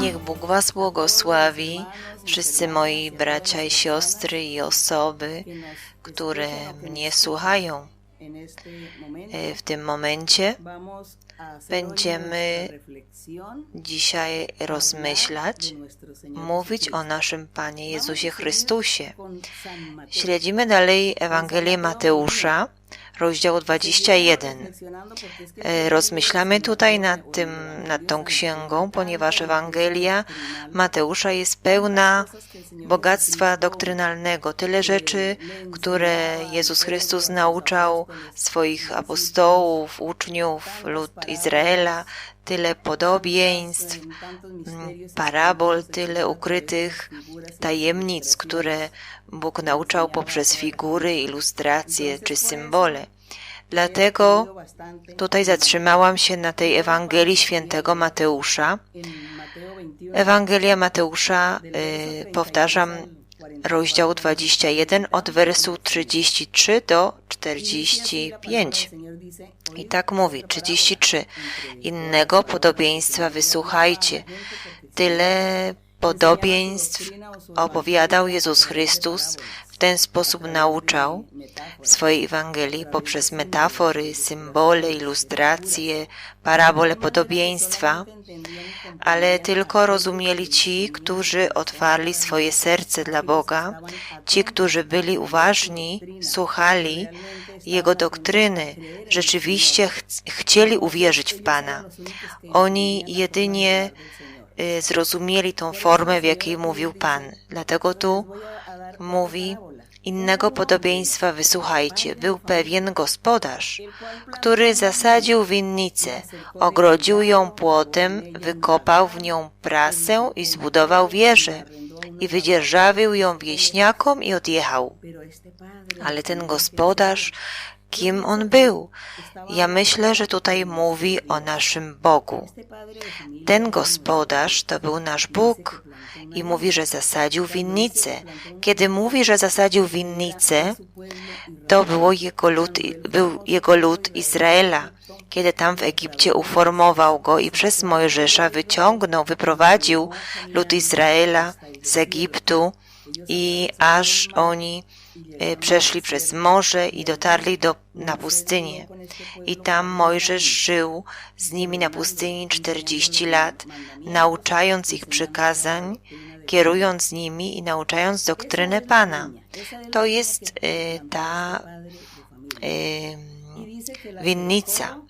Niech Bóg Was błogosławi, wszyscy moi bracia i siostry i osoby, które mnie słuchają. E, W tym momencie Będziemy dzisiaj rozmyślać, nuestro Señor mówić o naszym Panie Jezusie Chrystusie. Śledzimy dalej Ewangelię Mateusza, rozdział 21. Reflexionando porque es que E, Rozmyślamy tutaj nad, tym, nad tą księgą, ponieważ Ewangelia Mateusza jest pełna bogactwa doktrynalnego, tyle rzeczy, które Jezus Chrystus nauczał swoich apostołów, uczniów, lud Izraela, tyle podobieństw, parabol, tyle ukrytych tajemnic, które Bóg nauczał poprzez figury, ilustracje czy symbole. Dlatego Tutaj zatrzymałam się na tej Ewangelii świętego Mateusza. en Mateo 21 Ewangelia Mateusza, y, powtarzam, rozdział 21 od wersu 33 do 45. Señor dice I tak mówi, 33. Innego podobieństwa wysłuchajcie. Tyle podobieństw opowiadał Jezus Chrystus, w ten sposób nauczał swojej Ewangelii poprzez metafory, symbole, ilustracje, parabole podobieństwa, ale tylko rozumieli ci, którzy otwarli swoje serce dla Boga, ci, którzy byli uważni, słuchali Jego doktryny, rzeczywiście ch chcieli uwierzyć w Pana. Oni jedynie y, zrozumieli tą formę, w jakiej mówił Pan. Dlatego tu mówi, innego podobieństwa wysłuchajcie. Był pewien gospodarz, który zasadził winnicę, ogrodził ją płotem, wykopał w nią prasę i zbudował wieżę i wydzierżawił ją wieśniakom i odjechał. Ale ten gospodarz, kim on był? Ja myślę, że tutaj mówi o naszym Bogu. Ten gospodarz to był nasz Bóg i mówi, że zasadził winnicę. Kiedy mówi, że zasadził winnicę, to było jego lud, był jego lud Izraela. Kiedy tam w Egipcie uformował go i przez Mojżesza wyciągnął, wyprowadził lud Izraela z Egiptu i aż oni przeszli przez morze i dotarli do, na pustynię. I tam Mojżesz żył z nimi na pustyni 40 lat, nauczając ich przykazań, kierując nimi i nauczając doktrynę Pana. To jest e, ta e, winnica.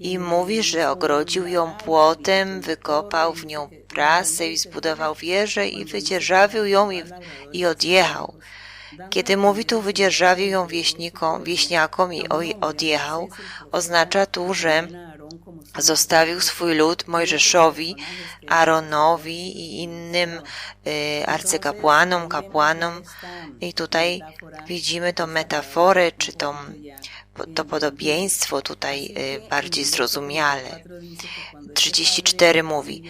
I mówi, że ogrodził ją płotem, wykopał w nią prasę i zbudował wieżę i wydzierżawił ją i, i odjechał. Kiedy mówi tu wydzierżawił ją wieśnikom, wieśniakom i odjechał, oznacza tu, że zostawił swój lud Mojżeszowi, Aaronowi i innym y, arcykapłanom, kapłanom. I tutaj widzimy tą metaforę, czy tą, to podobieństwo tutaj y, bardziej zrozumiale. 34 mówi,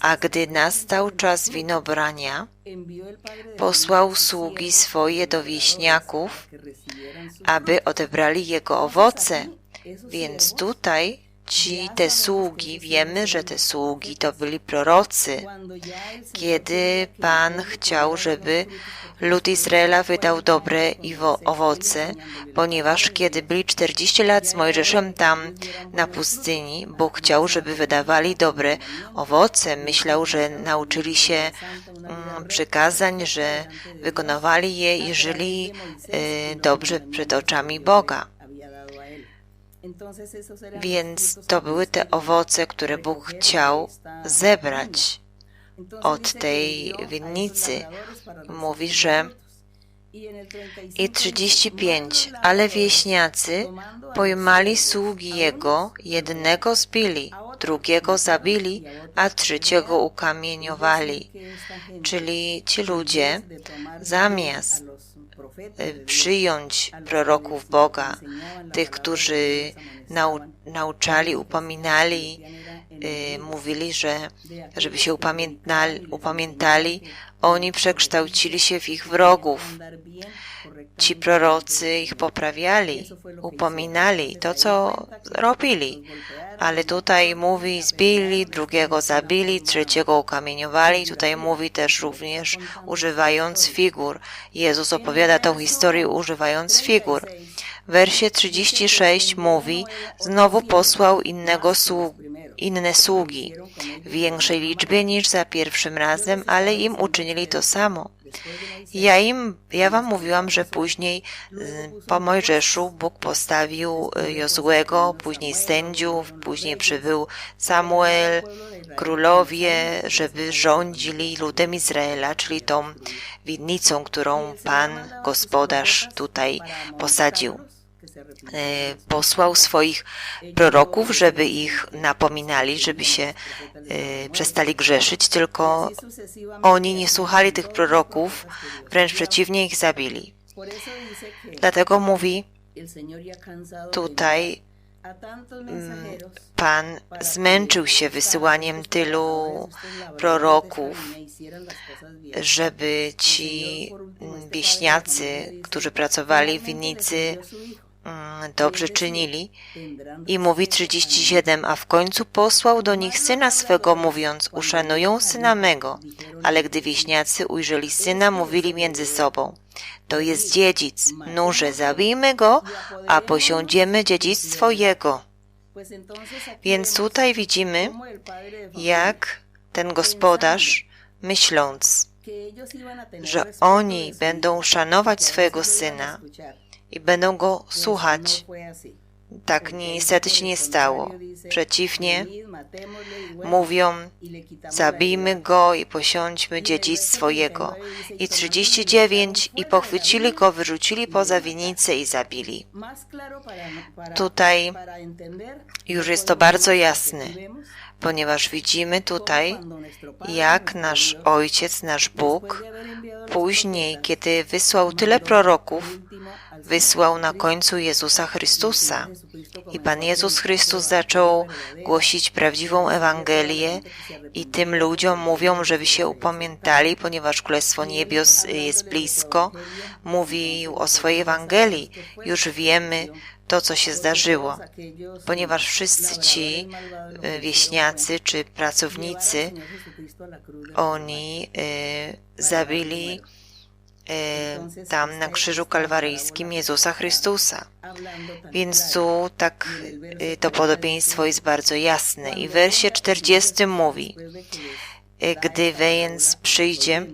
a gdy nastał czas winobrania, posłał sługi swoje do wieśniaków, aby odebrali jego owoce. Więc tutaj ci te sługi, wiemy, że te sługi to byli prorocy. Kiedy Pan chciał, żeby lud Izraela wydał dobre owoce, ponieważ kiedy byli 40 lat z Mojżeszem tam na pustyni, Bóg chciał, żeby wydawali dobre owoce. Myślał, że nauczyli się mm, przykazań, że wykonywali je i żyli y, dobrze przed oczami Boga. Więc to były te owoce, które Bóg chciał zebrać od tej winnicy. Mówi, że i 35, ale wieśniacy pojmali sługi jego, jednego zbili, drugiego zabili, a trzeciego ukamieniowali. Czyli ci ludzie zamiast y, przyjąć proroków Boga, tych, którzy nau, nauczali, upominali, y, mówili, że żeby się upamiętali, Oni przekształcili się w ich wrogów. Ci prorocy ich poprawiali, upominali to, co robili. Ale tutaj mówi zbili, drugiego zabili, trzeciego ukamieniowali. Tutaj mówi też również używając figur. Jezus opowiada tą historię używając figur. W wersie 36 mówi, znowu posłał innego sług, inne sługi, w większej liczbie niż za pierwszym razem, ale im uczynili to samo. Ja im, ja wam mówiłam, że później y, po Mojżeszu Bóg postawił y, Jozłego, później sędziów, później przybył Samuel, królowie, żeby rządzili ludem Izraela, czyli tą winnicą, którą Pan, gospodarz tutaj posadził. E, posłał swoich proroków, żeby ich napominali, żeby się e, przestali grzeszyć, tylko oni nie słuchali tych proroków, wręcz przeciwnie ich zabili. Dlatego mówi tutaj mm, Pan zmęczył się wysyłaniem tylu proroków, żeby ci wieśniacy, którzy pracowali w winnicy, Mm, dobrze czynili. I mówi 37, a w końcu posłał do nich syna swego, mówiąc, uszanują syna mego. Ale gdy wieśniacy ujrzeli syna, mówili między sobą, to jest dziedzic, nurze, zabijmy go, a posiądziemy dziedzictwo jego. Więc tutaj widzimy, jak ten gospodarz, myśląc, że oni będą szanować swojego syna, i będą go słuchać. Tak niestety się nie stało. Przeciwnie, mówią, zabijmy go i posiądźmy dziedzictwo jego. I 39 i pochwycili go, wyrzucili poza winnicę i zabili. Tutaj już jest to bardzo jasne, ponieważ widzimy tutaj, jak nasz Ojciec, nasz Bóg, później, kiedy wysłał tyle proroków, wysłał na końcu Jezusa Chrystusa. I Pan Jezus Chrystus zaczął głosić prawdziwą Ewangelię i tym ludziom mówią, żeby się upamiętali, ponieważ Królestwo Niebios jest blisko. Mówił o swojej Ewangelii. Już wiemy to, co się zdarzyło, ponieważ wszyscy ci e, wieśniacy czy pracownicy, oni e, zabili tam na krzyżu kalwaryjskim Jezusa Chrystusa. Więc tu tak e, to podobieństwo jest bardzo jasne. I w wersie 40 mówi, e, gdy więc przyjdzie,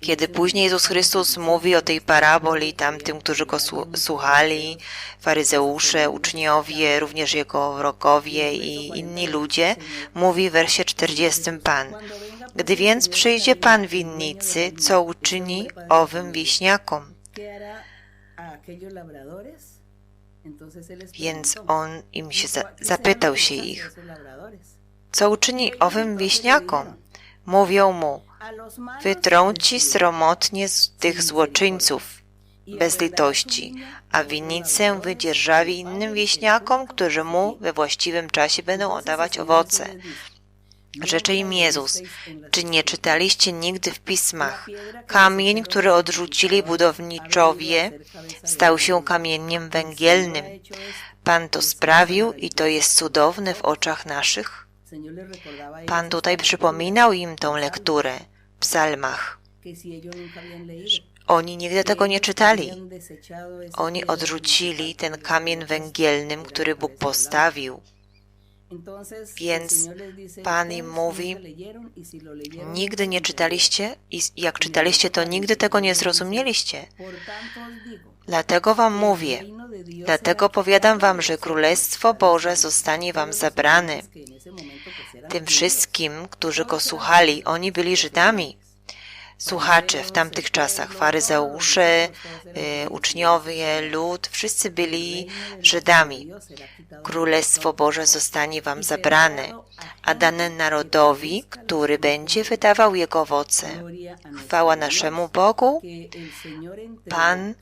kiedy później Jezus Chrystus mówi o tej paraboli tamtym, którzy go słuchali, faryzeusze, uczniowie, również jego wrogowie i inni ludzie, mówi w wersie 40 Pan. Gdy więc przyjdzie Pan winnicy, co uczyni owym wieśniakom? Więc on im się za zapytał się ich, co uczyni owym wieśniakom? Mówią mu, wytrąci sromotnie z tych złoczyńców bez litości, a winnicę wydzierżawi innym wieśniakom, którzy mu we właściwym czasie będą oddawać owoce. Rzecze im Jezus, czy nie czytaliście nigdy w pismach? Kamień, który odrzucili budowniczowie, stał się kamieniem węgielnym. Pan to sprawił i to jest cudowne w oczach naszych. Pan tutaj przypominał im tą lekturę w psalmach. Oni nigdy tego nie czytali. Oni odrzucili ten kamień węgielnym, który Bóg postawił. Więc Pan im mówi, nigdy nie czytaliście i jak czytaliście, to nigdy tego nie zrozumieliście. Dlatego wam mówię, dlatego powiadam wam, że Królestwo Boże zostanie wam zabrane. Tym wszystkim, którzy go słuchali, oni byli Żydami słuchacze w tamtych czasach, faryzeusze, y, uczniowie, lud, wszyscy byli Żydami. Królestwo Boże zostanie wam zabrane, a dane narodowi, który będzie wydawał jego owoce. Chwała naszemu Bogu. Pan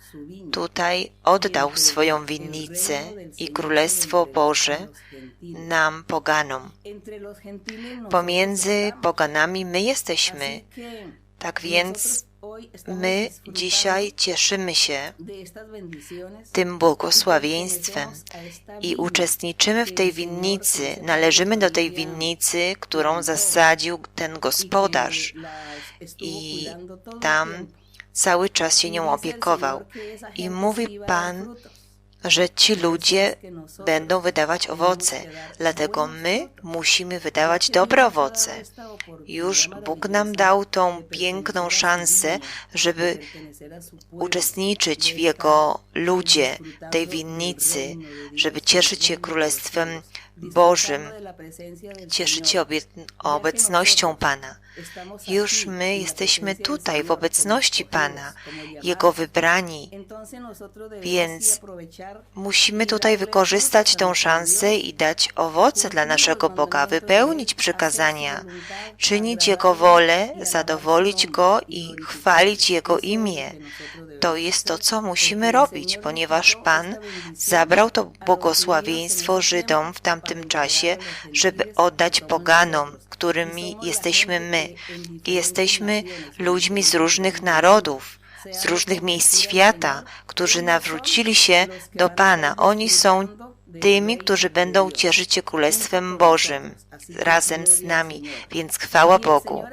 tutaj oddał swoją winnicę i Królestwo Boże nam poganom. Pomiędzy poganami my jesteśmy Tak więc my dzisiaj cieszymy się tym błogosławieństwem i uczestniczymy w tej winnicy, należymy do tej winnicy, którą zasadził ten gospodarz i tam cały czas się nią opiekował. I mówi Pan, że ci ludzie będą wydawać owoce, dlatego my musimy wydawać dobre owoce. Już Bóg nam dał tą piękną szansę, żeby uczestniczyć w Jego ludzie, tej winnicy, żeby cieszyć się Królestwem Bożym, cieszyć się obecnością Pana. Już my jesteśmy tutaj w obecności Pana, Jego wybrani, więc musimy tutaj wykorzystać tą szansę i dać owoce dla naszego Boga, wypełnić przykazania, czynić Jego wolę, zadowolić Go i chwalić Jego imię. To jest to, co musimy robić, ponieważ Pan zabrał to błogosławieństwo Żydom w tamtym czasie, żeby oddać poganom, którymi jesteśmy my. I jesteśmy ludźmi z różnych narodów, z różnych miejsc świata, którzy nawrócili się do Pana. Oni są tymi, którzy będą cieszyć się Królestwem Bożym razem z nami, więc chwała Bogu.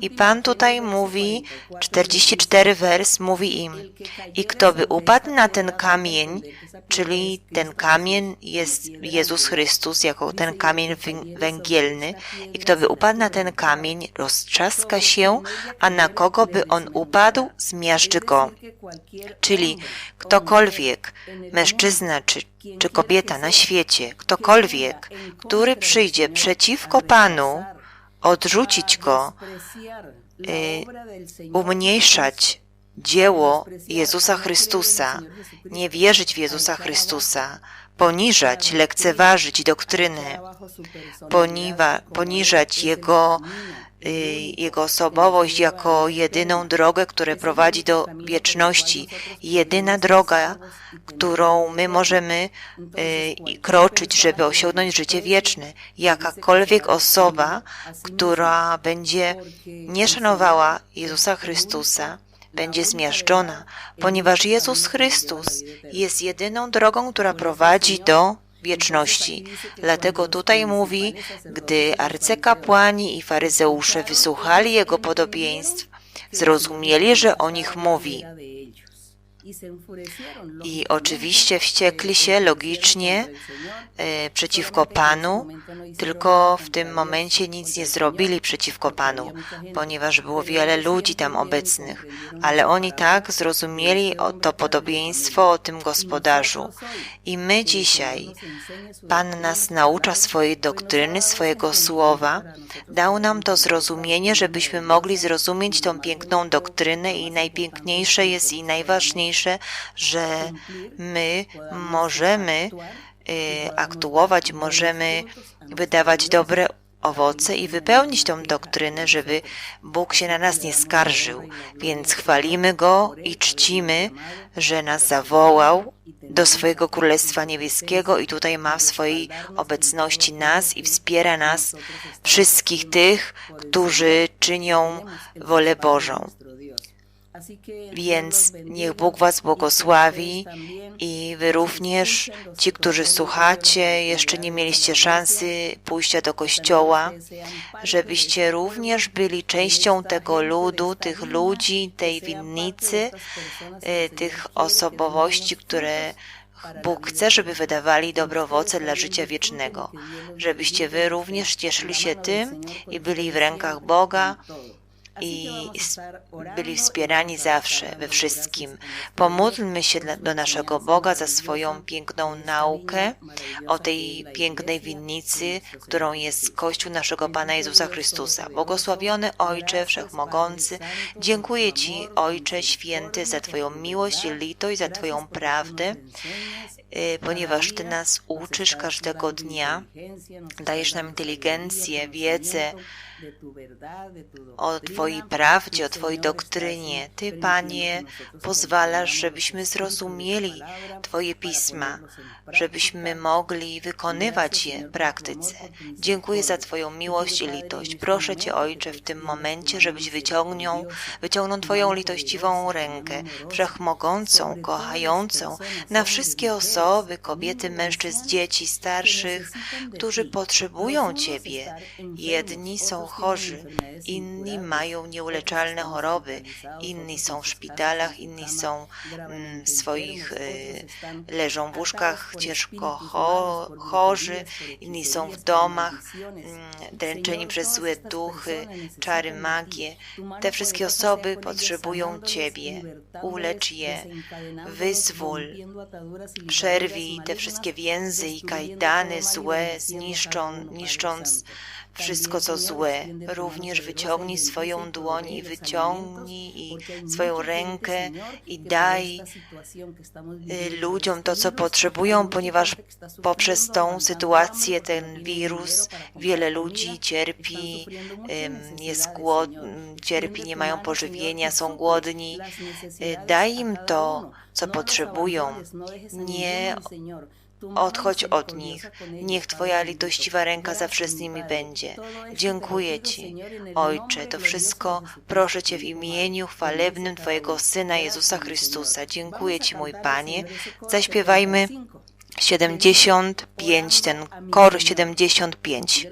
I Pan tutaj mówi, 44 wers mówi im, i kto by upadł na ten kamień, czyli ten kamień jest Jezus Chrystus jako ten kamień węgielny, i kto by upadł na ten kamień, roztrzaska się, a na kogo by on upadł, zmiażdży go. Czyli ktokolwiek, mężczyzna czy, czy kobieta na świecie, ktokolwiek, który przyjdzie przeciwko Panu, odrzucić go, y, umniejszać dzieło Jezusa Chrystusa, nie wierzyć w Jezusa Chrystusa, poniżać, lekceważyć doktrynę, poniwa, poniżać Jego, y, Jego osobowość jako jedyną drogę, która prowadzi do wieczności, jedyna droga, którą my możemy y, kroczyć, żeby osiągnąć życie wieczne. Jakakolwiek osoba, która będzie nie szanowała Jezusa Chrystusa, będzie zmiażdżona, ponieważ Jezus Chrystus jest jedyną drogą, która prowadzi do wieczności. Dlatego tutaj mówi, gdy arcykapłani i faryzeusze wysłuchali Jego podobieństw, zrozumieli, że o nich mówi. I oczywiście wściekli się logicznie e, przeciwko Panu, tylko w tym momencie nic nie zrobili przeciwko Panu, ponieważ było wiele ludzi tam obecnych, ale oni tak zrozumieli to podobieństwo o tym gospodarzu. I my dzisiaj, Pan nas naucza swojej doktryny, swojego słowa, dał nam to zrozumienie, żebyśmy mogli zrozumieć tą piękną doktrynę i najpiękniejsze jest i najważniejsze, że my możemy y, aktuować, możemy wydawać dobre owoce i wypełnić tą doktrynę, żeby Bóg się na nas nie skarżył. Więc chwalimy Go i czcimy, że nas zawołał do swojego Królestwa Niebieskiego i tutaj ma w swojej obecności nas i wspiera nas, wszystkich tych, którzy czynią wolę Bożą. Więc niech Bóg Was błogosławi i Wy również, ci, którzy słuchacie, jeszcze nie mieliście szansy pójścia do kościoła, żebyście również byli częścią tego ludu, tych ludzi, tej winnicy, y, tych osobowości, które Bóg chce, żeby wydawali dobre owoce dla życia wiecznego, żebyście Wy również cieszyli się tym i byli w rękach Boga, i byli wspierani zawsze, we wszystkim. Pomódlmy się do naszego Boga za swoją piękną naukę o tej pięknej winnicy, którą jest Kościół naszego Pana Jezusa Chrystusa. Błogosławiony Ojcze Wszechmogący, dziękuję Ci, Ojcze Święty, za Twoją miłość i litość, za Twoją prawdę, y, ponieważ Ty nas uczysz każdego dnia, dajesz nam inteligencję, wiedzę o Twojej prawdzie, o Twojej doktrynie. Ty, Panie, pozwalasz, żebyśmy zrozumieli Twoje pisma, żebyśmy mogli wykonywać je w praktyce. Dziękuję za Twoją miłość i litość. Proszę Cię, Ojcze, w tym momencie, żebyś wyciągnął, wyciągnął Twoją litościwą rękę, wszechmogącą, kochającą, na wszystkie osoby, kobiety, mężczyzn, dzieci, starszych, którzy potrzebują Ciebie. Jedni są chorzy, inni mają nieuleczalne choroby, inni są w szpitalach, inni są mm, w swoich, y, leżą w łóżkach ciężko cho, chorzy, inni są w domach, mm, dręczeni przez złe duchy, czary, magię. Te wszystkie osoby potrzebują Ciebie. Ulecz je, wyzwól, przerwij te wszystkie więzy i kajdany złe, zniszczą, niszcząc wszystko co złe. Również wyciągnij swoją dłoń i wyciągnij i swoją rękę i daj y, ludziom to, co potrzebują, ponieważ poprzez tą sytuację, ten wirus, wiele ludzi cierpi, jest głod, cierpi, nie mają pożywienia, są głodni. Y, Daj im to, co potrzebują. Nie odchodź od nich. Niech Twoja litościwa ręka zawsze z nimi będzie. Dziękuję Ci, Ojcze, to wszystko proszę Cię w imieniu chwalebnym Twojego Syna Jezusa Chrystusa. Dziękuję Ci, mój Panie. Zaśpiewajmy 75, ten kor 75.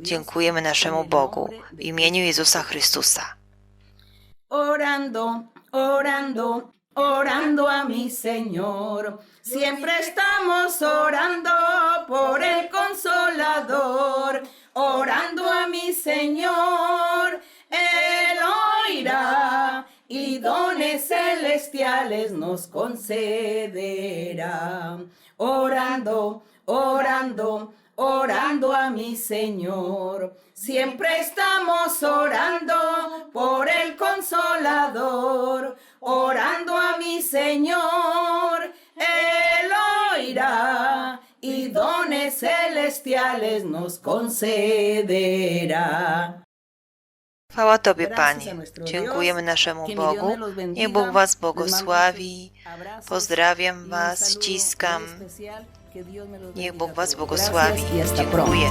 Dziękujemy naszemu Bogu w imieniu Jezusa Chrystusa. Orando, orando, orando a mi Señor. Siempre estamos orando por el consolador. Orando a mi Señor, Él oirá y dones celestiales nos concederá. Orando, orando, orando a mi Señor. Siempre estamos orando por el consolador, orando a mi Señor, Él oirá y dones celestiales nos concederá. Chwała Tobie, Panie. Dziękujemy naszemu Bogu. Niech Bóg Was błogosławi. Pozdrawiam Was, ściskam. Niech Bóg Was błogosławi. Dziękuję.